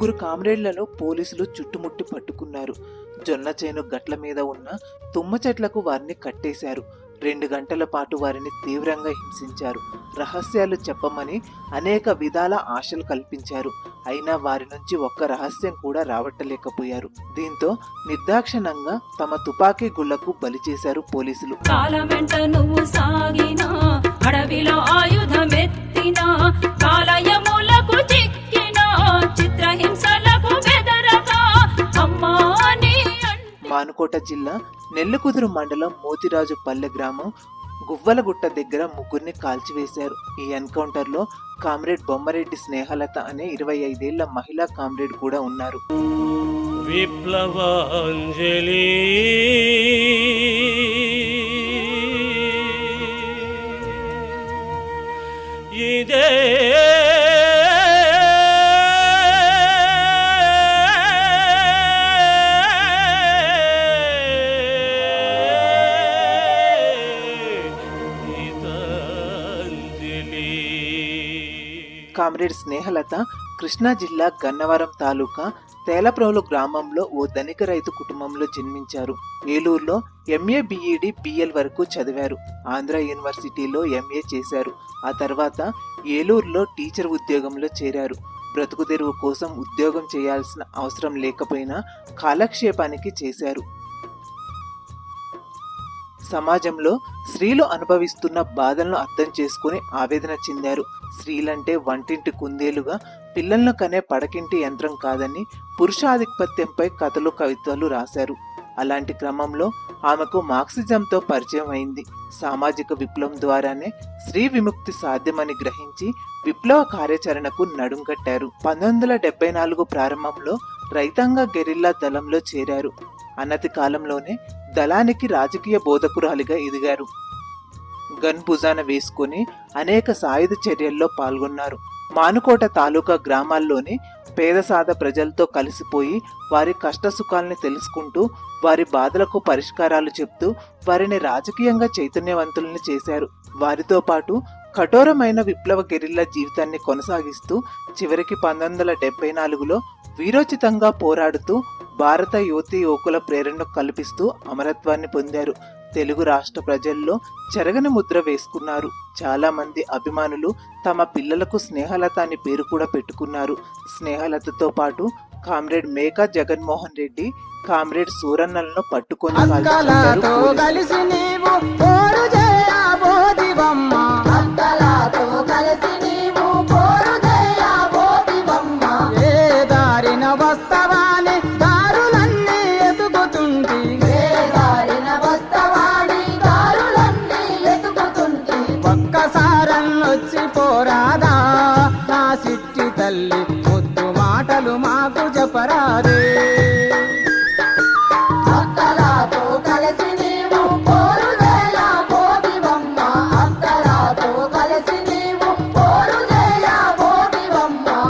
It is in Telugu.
ముగ్గురు కామ్రేడ్లను పోలీసులు చుట్టుముట్టి పట్టుకున్నారు. జొన్న చేను గట్ల మీద ఉన్న తుమ్మ చెట్లకు వారిని కట్టేశారు. రెండు గంటల పాటు వారిని తీవ్రంగా హింసించారు. రహస్యాలు చెప్పమని అనేక విధాల ఆశలు కల్పించారు. అయినా వారి నుంచి ఒక్క రహస్యం కూడా రావట్టలేకపోయారు. దీంతో నిర్దాక్షణంగా తమ తుపాకీ గుళ్ళకు బలి చేశారు పోలీసులు. మానుకోట జిల్లా నెల్లికుదురు మండలం మోతిరాజు పల్లె గ్రామం గువ్వలగుట్ట దగ్గర ముగ్గురిని కాల్చివేశారు. ఈ ఎన్కౌంటర్లో కామ్రేడ్ బొమ్మరెడ్డి స్నేహలత అనే ఇరవై ఐదేళ్ళ మహిళా కామ్రేడ్ కూడా ఉన్నారు. విప్లవాంజలి కామ్రేడ్ స్నేహలత కృష్ణా జిల్లా గన్నవరం తాలూకా తేలప్రోలు గ్రామంలో ఓ ధనిక రైతు కుటుంబంలో జన్మించారు. ఏలూరులో ఎంఏ బిఈడి బిఎల్ వరకు చదివారు. ఆంధ్ర యూనివర్సిటీలో ఎంఏ చేశారు. ఆ తర్వాత ఏలూరులో టీచర్ ఉద్యోగంలో చేరారు. బ్రతుకు తెరువు కోసం ఉద్యోగం చేయాల్సిన అవసరం లేకపోయినా కాలక్షేపానికి చేశారు. సమాజంలో స్త్రీలు అనుభవిస్తున్న బాధలను అర్థం చేసుకుని ఆవేదన చెందారు. స్త్రీలంటే వంటింటి కుందేలుగా పిల్లలను కనే పడకింటి యంత్రం కాదని పురుషాధిపత్యంపై కథలు కవిత్వాలు రాశారు. అలాంటి క్రమంలో ఆమెకు మార్క్సిజంతో పరిచయం అయింది. సామాజిక విప్లవం ద్వారానే స్త్రీ విముక్తి సాధ్యమని గ్రహించి విప్లవ కార్యాచరణకు నడుం కట్టారు. పంతొమ్మిది వందల డెబ్బై నాలుగు ప్రారంభంలో రైతాంగ గెరిల్లా దళంలో చేరారు. అన్నతి కాలంలోనే దళానికి రాజకీయ బోధకురాలిగా ఎదిగారు. గన్ భుజాన వేసుకుని అనేక సాయుధ చర్యల్లో పాల్గొన్నారు. మానుకోట తాలూకా గ్రామాల్లోని పేదసాద ప్రజలతో కలిసిపోయి వారి కష్టసుఖాల్ని తెలుసుకుంటూ వారి బాధలకు పరిష్కారాలు చెప్తూ వారిని రాజకీయంగా చైతన్యవంతుల్ని చేశారు. వారితో పాటు కఠోరమైన విప్లవ గెరిల్లా జీవితాన్ని కొనసాగిస్తూ చివరికి పంతొమ్మిది వందల డెబ్బై నాలుగులో వీరోచితంగా పోరాడుతూ భారత యువతి యువకుల ప్రేరణకు కల్పిస్తూ అమరత్వాన్ని పొందారు. తెలుగు రాష్ట్ర ప్రజల్లో చెరగని ముద్ర వేసుకున్నారు. చాలా మంది అభిమానులు తమ పిల్లలకు స్నేహలత అని పేరు కూడా పెట్టుకున్నారు. స్నేహలతతో పాటు కామ్రేడ్ మేకా జగన్మోహన్ రెడ్డి కామ్రేడ్ సూరన్నలను పట్టుకొని ఒక్కసారన్నొచ్చి పోరాదా? నా సిట్టి తల్లి ముద్దు మాటలు మాకు చెప్పరాదే.